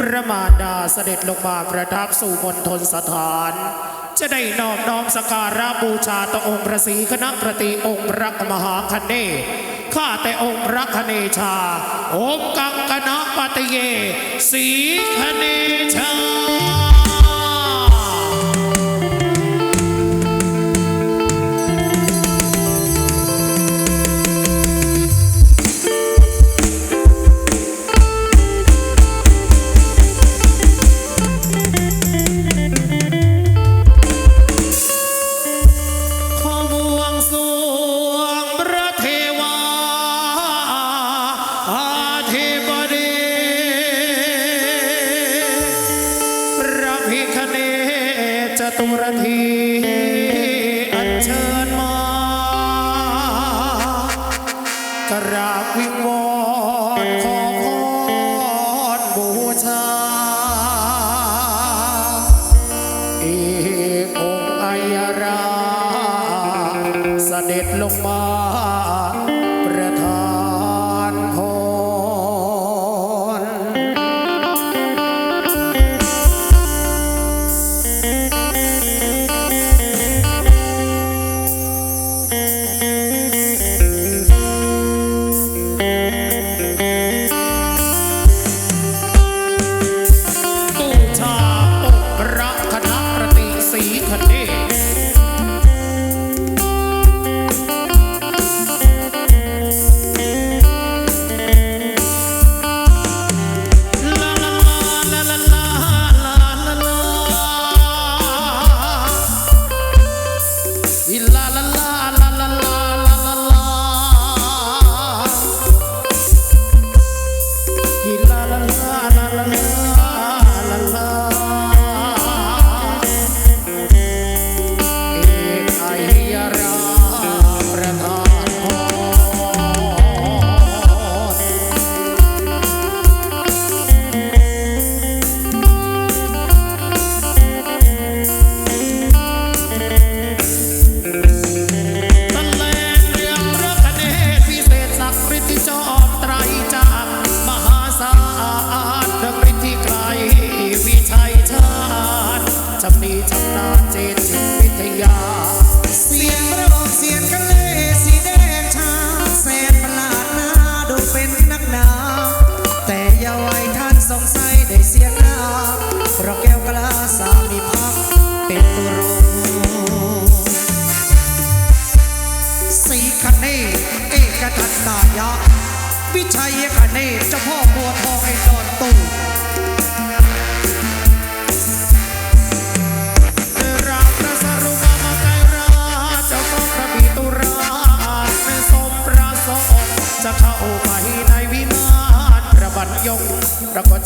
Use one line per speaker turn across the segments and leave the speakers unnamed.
พระมารดาเสด็จลงมาประทับสู่บนทนสถาน จะได้นอบน้อมสการะบูชาต่อองค์พระศรีคณะประติองค์พระมหาคเนศข้าแต่องค์พระคเนชา องค์กังกนะปฏิเยศรีคเนชา Karakwing mo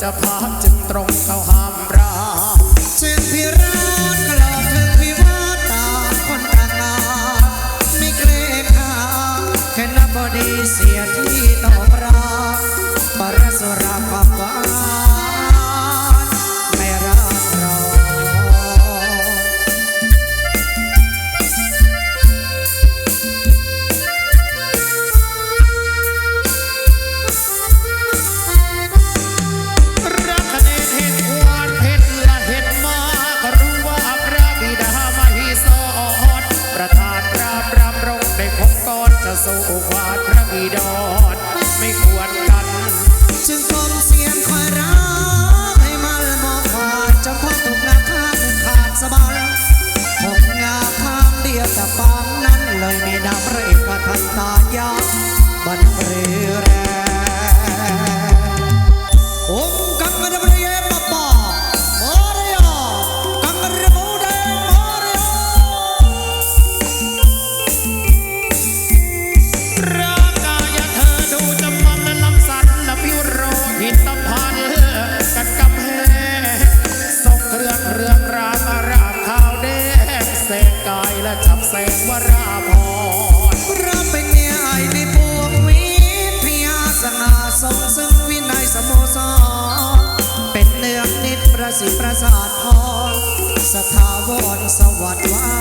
butterfly. ประสาทพร
สถาวร
สวั
สดิ์วา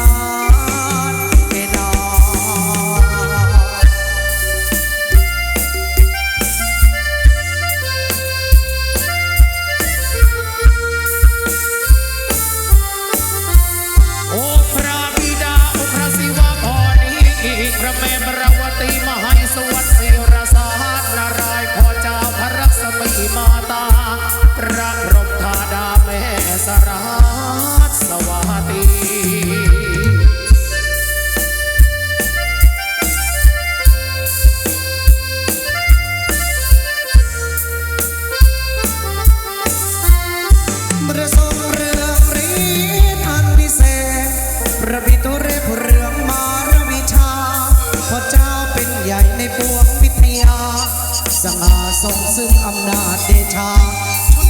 งอำ
นาจ
เดชา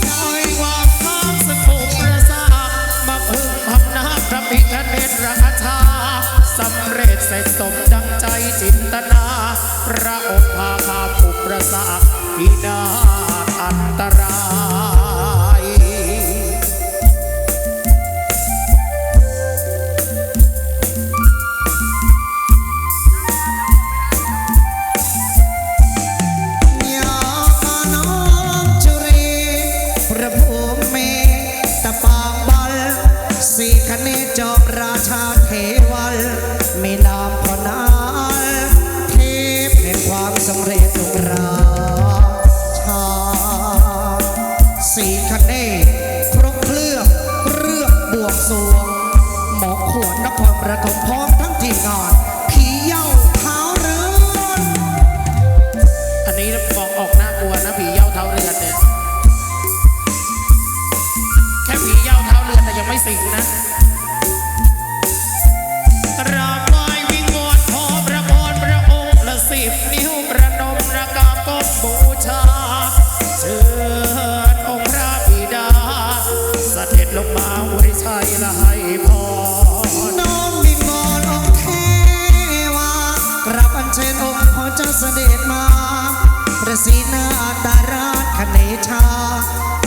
คอยความข้ามสงบประสามาพึ่งพำนาพระพิฆเนศราชาสำเร็จเสร็จสมดังใจจินตนา พระองค์พาพาผู้ประสาทพินาศอันตราย
พร้อมทั้งทีมงานผีเย้าเท้าเรือน
อันนี้มองออกน่ากลัวนะผีเย้าเท้าเรือนเนี่ยแค่ผีเย้าเท้าเรือนแต่ยังไม่สิงนะกราบไหว้วิงวอนขอพระพรพระองค์ละสิบนิ้วประนมระกาก้มบูชาเชิญองค์พระบิดา เสด็จลงมาอวยชัยและให้พร
เสด็จมาประสีนาดาราชคเนชา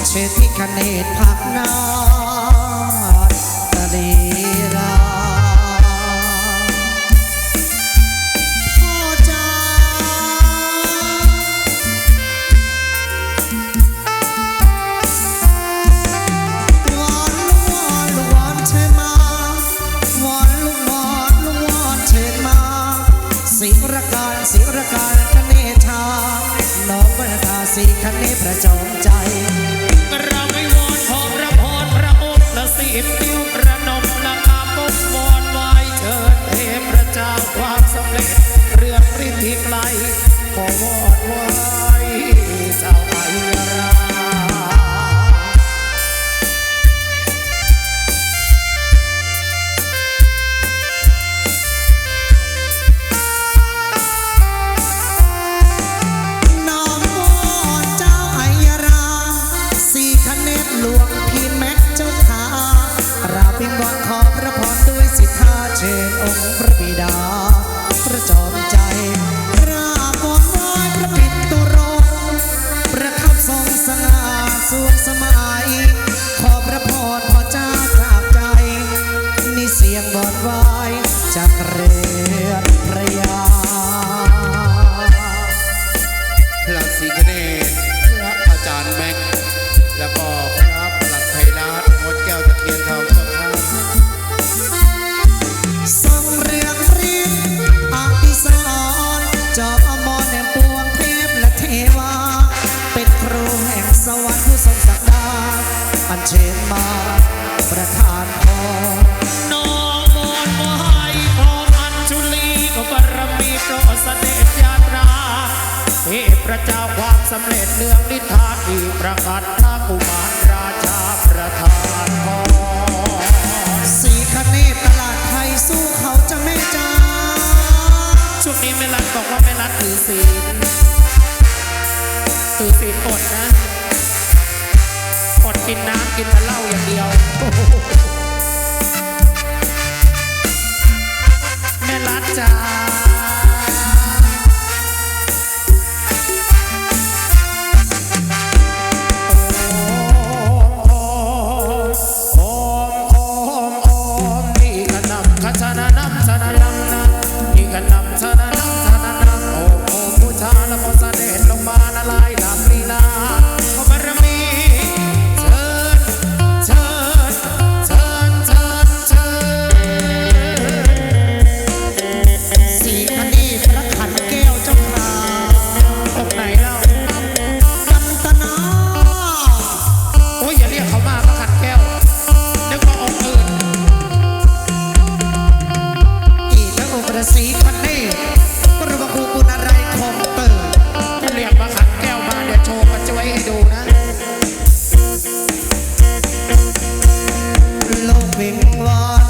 เชิญที่คเนตพักนา สีคเนประจอมใจ
เราไม่วอนขอพระพรพระองค์ละสิบนิ้วประนมละอาก้มวอนไว้เชิญเทพเจ้าความสำเร็จ เรื่องริบที่ไกลขอวอนว่า อ
งค์พระบิดา พระจอมใจ สำ
เร็จเรื่องนิทานอีกประกาศพระกุมารราชาประทานพร
สีคเนตตลาดไทยสู้เขาจะไม่จ้า
ช่วงนี้แม่รัฐบอกว่าแม่รัฐถือศีลถือศีลอดนะอดกินน้ำกินแต่เหล้าอย่างเดียว แม่รัฐจ้า งวอ
น